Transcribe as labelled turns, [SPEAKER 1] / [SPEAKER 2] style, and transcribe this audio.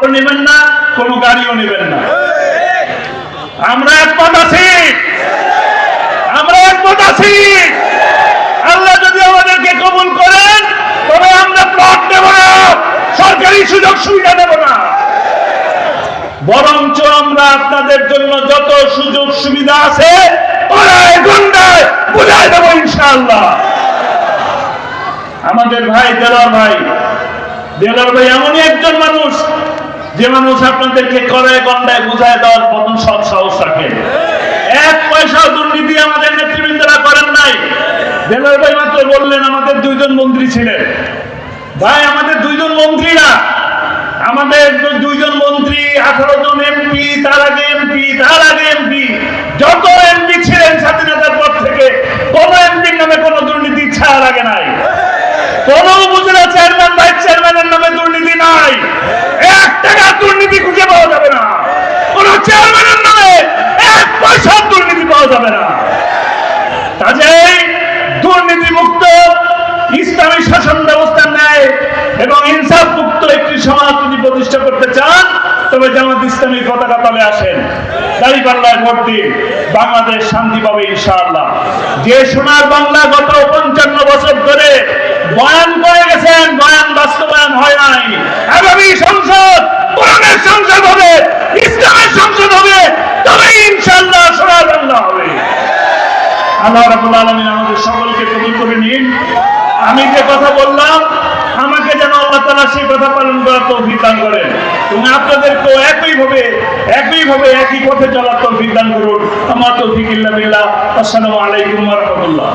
[SPEAKER 1] নেবেন না, কোনো গাড়িও নেবেন না। আমরা একমত আছি। আমরা একমত আছি। আল্লাহ যদি আমাদেরকে কবুল করেন, তবে আমরা প্লট নেব না, সরকারি সুযোগ সুবিধা নেব না। বরঞ্চ আমরা আপনাদের জন্য যত সুযোগ সুবিধা আছে, পাড়ায়, গন্ডায় বুঝাই দেবো ইনশাআল্লাহ। আমাদের ভাই, দেলার ভাই দেলার ভাই এমনই একজন মানুষ যে মানুষ আপনাদেরকে করে গন্ডায় বুঝায় দেওয়ার মতন সব সাহস রাখেন এক পয়সা দুর্নীতি আমাদের নেতৃবৃন্দরা করেন নাই। দেলার ভাই মাত্র বললেন, আমাদের দুইজন মন্ত্রী ছিলেন। ভাই, আমাদের দুইজন মন্ত্রীরা। আমাদের দুইজন মন্ত্রী, আঠারো জন এমপি, তার আগে এমপি, তার আগে এমপি। যত এমপি ছিলেন স্বাধীনতার পর থেকে, কোন এমপির নামে কোনো দুর্নীতি ছায়া লাগে নাই। কোন উপজেলা চেয়ারম্যান ভাইস চেয়ারম্যানের নামে দুর্নীতি নাই এক টাকা দুর্নীতি খুঁজে পাওয়া যাবে না কোন চেয়ারম্যানের নামে এক পয়সার দুর্নীতি পাওয়া যাবে না কাজেই দুর্নীতি মুক্ত ইসলামী শাসন ব্যবস্থা নেয় এবং ইনসাফ মুক্ত একটি সমাজ যদি প্রতিষ্ঠা করতে চান, তবে জামাত ইসলামী পতাকা তলে আসেন। বাংলায় ভোট বাংলাদেশ শান্তি পাবে ইনশাআল্লাহ। যে সোনার বাংলা গত পঞ্চান্ন বছর ধরে আল্লাহ রাবুল আলমিন আমাদের সকলকে কবুল করে নিন। আমি যে কথা বললাম, আমাকে যেন আল্লাহ তালা সেই কথা পালন করার তৌফিক দান করেন। এবং আপনাদেরকেও একইভাবে একইভাবে একই পথে চলার তৌফিক দান করুন। আমার তৌফিক ইল্লা বিল্লাহ। আসসালামু আলাইকুম রাহমাতুল্লাহ।